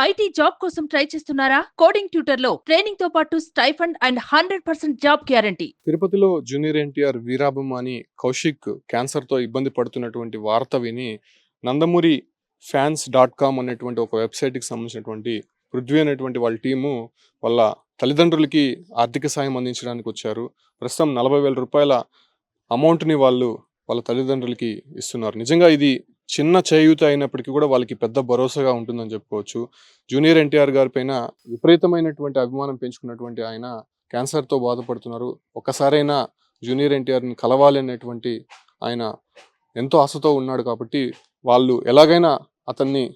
IT job కోసం try చేస్తున్నారా? Coding ట్యూటర్లో ట్రైనింగ్తో పాటు stipend and hundred percent job guarantee. తిరుపతిలో జూనియర్ ఎన్టీఆర్ వీరాభిమాని కౌశిక్ క్యాన్సర్తో ఇబ్బంది పడుతున్నటువంటి వార్త విని నందమూరి ఫ్యాన్స్ డాట్ కామ్ అనేటువంటి ఒక వెబ్సైట్కి సంబంధించినటువంటి పృథ్వీ అనేటువంటి వాళ్ళ టీము వాళ్ళ తల్లిదండ్రులకి ఆర్థిక సాయం అందించడానికి వచ్చారు. ప్రస్తుతం నలభై వేల రూపాయల అమౌంట్ని వాళ్ళు వాళ్ళ తల్లిదండ్రులకి ఇస్తున్నారు. నిజంగా ఇది చిన్న చేయూత అయినప్పటికీ కూడా వాళ్ళకి పెద్ద భరోసాగా ఉంటుందని చెప్పుకోవచ్చు. జూనియర్ ఎన్టీఆర్ గారి పైన విపరీతమైనటువంటి అభిమానం పెంచుకున్నటువంటి ఆయన క్యాన్సర్తో బాధపడుతున్నారు. ఒక్కసారైనా జూనియర్ ఎన్టీఆర్ని కలవాలి అనేటువంటి ఆయన ఎంతో ఆశతో ఉన్నాడు కాబట్టి వాళ్ళు ఎలాగైనా అతన్ని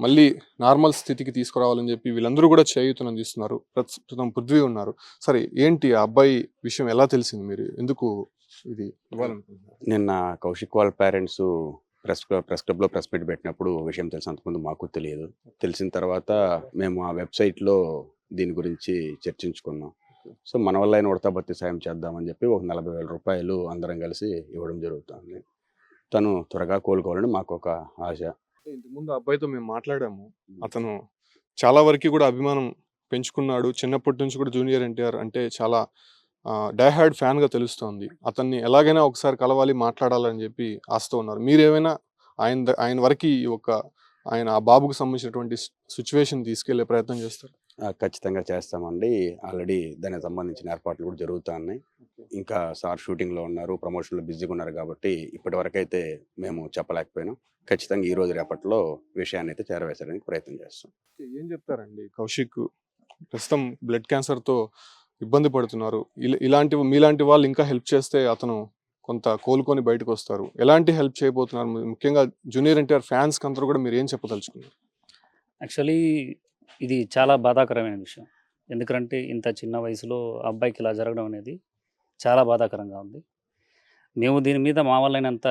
మళ్ళీ నార్మల్ స్థితికి తీసుకురావాలని చెప్పి వీళ్ళందరూ కూడా చేయూతను అందిస్తున్నారు. ప్రస్తుతం పృథ్వీ ఉన్నారు. సరే ఏంటి ఆ అబ్బాయి విషయం ఎలా తెలిసింది మీరు? ఎందుకు ఇది ఇవ్వాలనుకుంటున్నారు? నిన్న కౌశిక్ వాళ్ళ పేరెంట్స్ ప్రెస్ ప్రెస్ క్లబ్లో ప్రెస్ మీట్ పెట్టినప్పుడు విషయం తెలిసి అంతకుముందు మాకు తెలియదు. తెలిసిన తర్వాత మేము ఆ వెబ్సైట్లో దీని గురించి చర్చించుకున్నాం. సో మన వల్ల అయిన ఉడతా సాయం చేద్దామని చెప్పి ఒక నలభై వేల రూపాయలు అందరం కలిసి ఇవ్వడం జరుగుతుంది. తను త్వరగా కోలుకోవాలని మాకు ఒక ఆశ. ఇంతకుముందు అబ్బాయితో మేము మాట్లాడాము. అతను చాలా వరకు కూడా అభిమానం పెంచుకున్నాడు. చిన్నప్పటి నుంచి కూడా జూనియర్ ఎన్టీఆర్ అంటే చాలా డైహార్డ్ ఫ్యాన్గా తెలుస్తోంది. అతన్ని ఎలాగైనా ఒకసారి కలవాలి మాట్లాడాలని చెప్పి ఆశతో ఉన్నారు. మీరు ఏమైనా ఆయన ఆయన వరకు ఈ ఒక ఆయన ఆ బాబుకు సంబంధించినటువంటి సిచ్యువేషన్ తీసుకెళ్ళే ప్రయత్నం చేస్తారు? ఖచ్చితంగా చేస్తామండి. ఆల్రెడీ దానికి సంబంధించిన ఏర్పాట్లు కూడా జరుగుతున్నాయి. ఇంకా సార్ షూటింగ్లో ఉన్నారు ప్రమోషన్లో బిజీగా ఉన్నారు కాబట్టి ఇప్పటి వరకు అయితే మేము చెప్పలేకపోయినాం. ఖచ్చితంగా ఈ రోజు రేపట్లో విషయాన్ని అయితే చేరవేసడానికి ప్రయత్నం చేస్తాం. ఏం చెప్తారండి? కౌశిక్ ప్రస్తుతం బ్లడ్ క్యాన్సర్తో ఇబ్బంది పడుతున్నారు. ఇలాంటి మీలాంటి వాళ్ళు ఇంకా హెల్ప్ చేస్తే అతను కొంత కోలుకొని బయటకు వస్తారు. ఎలాంటి హెల్ప్ చేయబోతున్నారు? ముఖ్యంగా జూనియర్ ఎన్టీఆర్ ఫ్యాన్స్ అందరూ కూడా మీరు ఏం చెప్పదలుచుకున్నారు? యాక్చువల్లీ ఇది చాలా బాధాకరమైన విషయం. ఎందుకంటే ఇంత చిన్న వయసులో ఆ అబ్బాయికి ఇలా జరగడం అనేది చాలా బాధాకరంగా ఉంది. మేము దీని మీద మా వాళ్ళైనంత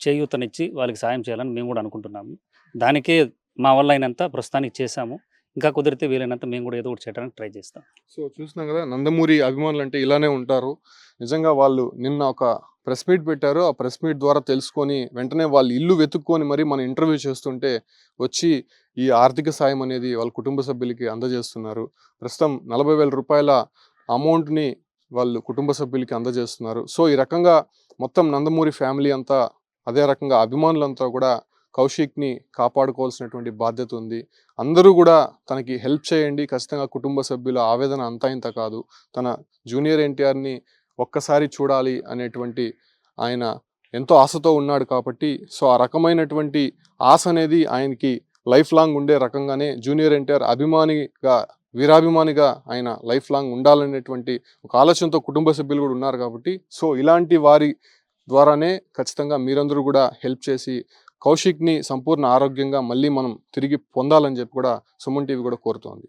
చేయూతనిచ్చి వాళ్ళకి సాయం చేయాలని మేము కూడా అనుకుంటున్నాము. దానికే మా వల్ల అయినంత ప్రస్తుతానికి చేశాము. ఇంకా కుదిరితే వీలైనంత మేము కూడా ఏదో ఒకటి చేయడానికి ట్రై చేస్తాం. సో చూస్తున్నాం కదా నందమూరి అభిమానులు అంటే ఇలానే ఉంటారు. నిజంగా వాళ్ళు నిన్న ఒక ప్రెస్ మీట్ పెట్టారు. ఆ ప్రెస్ మీట్ ద్వారా తెలుసుకొని వెంటనే వాళ్ళు ఇల్లు వెతుక్కొని మరి మన ఇంటర్వ్యూ చేస్తుంటే వచ్చి ఈ ఆర్థిక సాయం అనేది వాళ్ళ కుటుంబ సభ్యులకి అందజేస్తున్నారు. ప్రస్తుతం నలభై వేల రూపాయల అమౌంట్ని వాళ్ళు కుటుంబ సభ్యులకి అందజేస్తున్నారు. సో ఈ రకంగా మొత్తం నందమూరి ఫ్యామిలీ అంతా అదే రకంగా అభిమానులంతా కూడా కౌశిక్ని కాపాడుకోవాల్సినటువంటి బాధ్యత ఉంది. అందరూ కూడా తనకి హెల్ప్ చేయండి. ఖచ్చితంగా కుటుంబ సభ్యుల ఆవేదన అంతా ఇంత కాదు. తన జూనియర్ ఎన్టీఆర్ని ఒక్కసారి చూడాలి అనేటువంటి ఆయన ఎంతో ఆశతో ఉన్నాడు కాబట్టి సో ఆ రకమైనటువంటి ఆశ అనేది ఆయనకి లైఫ్ లాంగ్ ఉండే రకంగానే జూనియర్ ఎన్టీఆర్ అభిమానిగా వీరాభిమానిగా ఆయన లైఫ్ లాంగ్ ఉండాలనేటువంటి ఒక ఆలోచనతో కుటుంబ సభ్యులు కూడా ఉన్నారు కాబట్టి సో ఇలాంటి వారి ద్వారానే ఖచ్చితంగా మీరందరూ కూడా హెల్ప్ చేసి కౌశిక్ని సంపూర్ణ ఆరోగ్యంగా మళ్ళీ మనం తిరిగి పొందాలని చెప్పి కూడా సుమన్ టీవీ కూడా కోరుతోంది.